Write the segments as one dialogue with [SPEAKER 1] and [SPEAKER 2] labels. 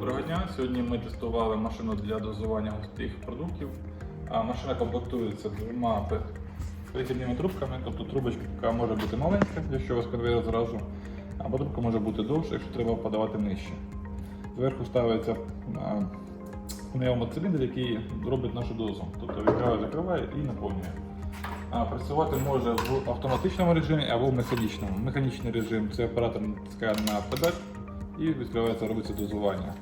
[SPEAKER 1] Доброго дня. Сьогодні ми тестували машину для дозування густих продуктів. Машина комплектується двома пе- перехідними трубками, тобто трубочка може бути маленька, якщо у вас конвейер зразу, або трубка може бути довша, якщо треба подавати нижче. Зверху ставиться пневмоциліндр, який робить нашу дозу, тобто відкриває, закриває і наповнює. Працювати може в автоматичному режимі або в механічному. Механічний режим це оператор натискає на педаль і відкривається, робиться дозування.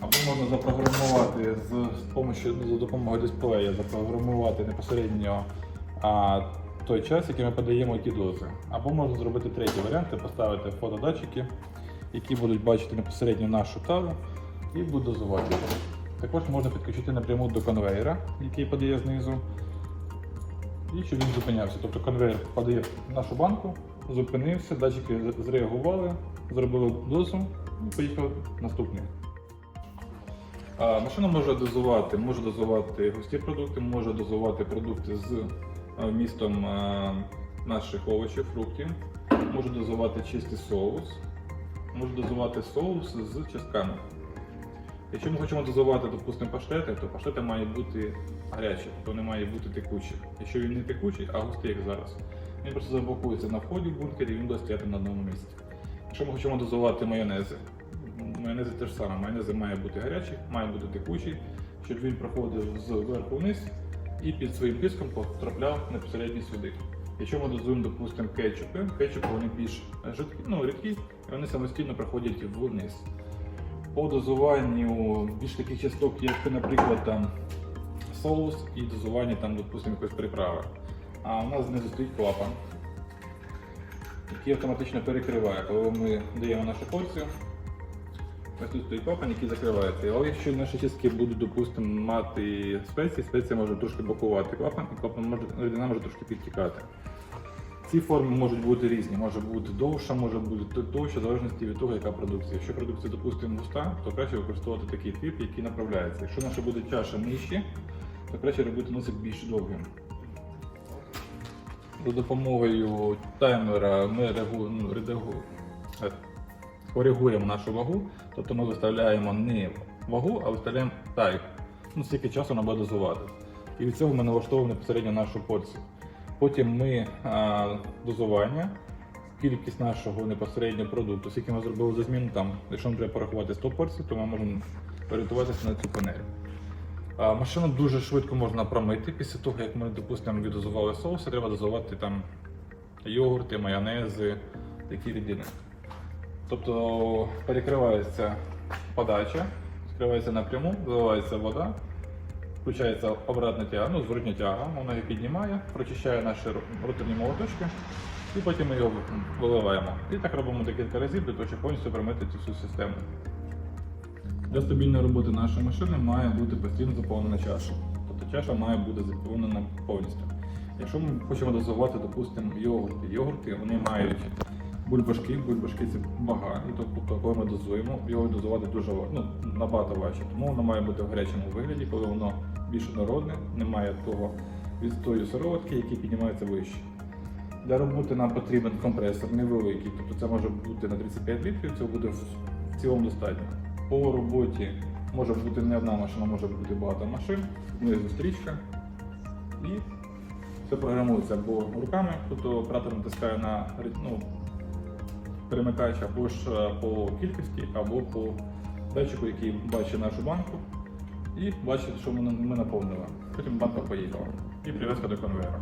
[SPEAKER 1] Або можна запрограмувати з, помощью, ну, за допомогою дисплея, запрограмувати непосередньо а, той час, який ми подаємо ті дози. Або можна зробити третій варіант, це поставити фотодатчики, які будуть бачити непосередньо нашу тару і будуть дозувати. Також можна підключити напряму до конвейера, який подає знизу, і щоб він зупинявся. Тобто конвейер подає нашу банку, зупинився, датчики зреагували, зробили дозу і поїхав наступний. Машина може дозувати, може дозувати густі продукти, може дозувати продукти з а, вмістом наших овочів, фруктів, може дозувати чистий соус, може дозувати соус з частками. Якщо ми хочемо дозувати, допустимо, паштети, то паштети мають бути гарячі, тобто вони мають бути текучі. Якщо він не текучий, а густий, як зараз, він просто заблокується на вході в бункері і він буде стояти на одному місці. Якщо ми хочемо дозувати майонези, майонези теж саме, майонези має бути гарячий, має бути текучий, щоб він проходив зверху вниз і під своїм тиском потрапляв безпосередньо сюди. Якщо ми дозуємо, допустимо, кетчупи, кетчупи вони більш жидкі, ну, рідкі, і вони самостійно проходять вниз по дозуванню більш таких часток, як, наприклад, там соус і дозування там, допустимо, якоїсь приправи. А у нас знизу стоїть клапан, який автоматично перекриває, коли ми даємо нашу порцію. Ось тут стоїть клапан, який закривається. Але якщо наші частки будуть, допустимо, мати спеції, спеція може трошки блокувати клапан, і клапан може, рідина може трошки підтікати. Ці форми можуть бути різні, може бути довша, може бути товща, в залежності від того, яка продукція. Якщо продукція, допустимо, густа, то краще використовувати такий тип, який направляється. Якщо наша буде чаша нижче, то краще робити носик більш довгим. За допомогою таймера ми регу- ну, коригуємо нашу вагу, тобто ми виставляємо не вагу, а виставляємо тайм. Ну, скільки часу нам буде дозувати. І від цього ми налаштовуємо безпосередньо нашу порцію. Потім ми а, дозування, кількість нашого непосереднього продукту, скільки ми зробили за зміну, там, якщо нам треба порахувати 100 порцій, то ми можемо орієнтуватися на цю панель. А, машину дуже швидко можна промити після того, як ми, допустимо, віддозували соуси, треба дозувати там йогурти, майонези, такі рідини. Тобто перекривається подача, скривається напряму, виливається вода, включається обратна тяга, ну, зворотня тяга, вона її піднімає, прочищає наші ро- роторні молоточки і потім ми його виливаємо. І так робимо декілька разів для того, щоб повністю промити цю всю систему. Для стабільної роботи нашої машини має бути постійно заповнена чаша. Тобто чаша має бути заповнена повністю. Якщо ми хочемо дозувати, допустимо, йогурти, йогурти вони мають бульбашки, бульбашки це вага, і тобто, коли ми дозуємо, його дозувати дуже ну, набагато важче. Тому воно має бути в гарячому вигляді, коли воно більш однородне, немає того відстою сироватки, який піднімається вище. Для роботи нам потрібен компресор невеликий, тобто це може бути на 35 літрів, цього буде в цілому достатньо. По роботі може бути не одна машина, може бути багато машин, знизу стрічка. І це програмується або руками, тобто оператор натискає на ну, перемикач або ж е, по кількості, або по датчику, який бачить нашу банку і бачить, що ми, наповнили. Потім банка поїхала. І прив'язка до конвейера.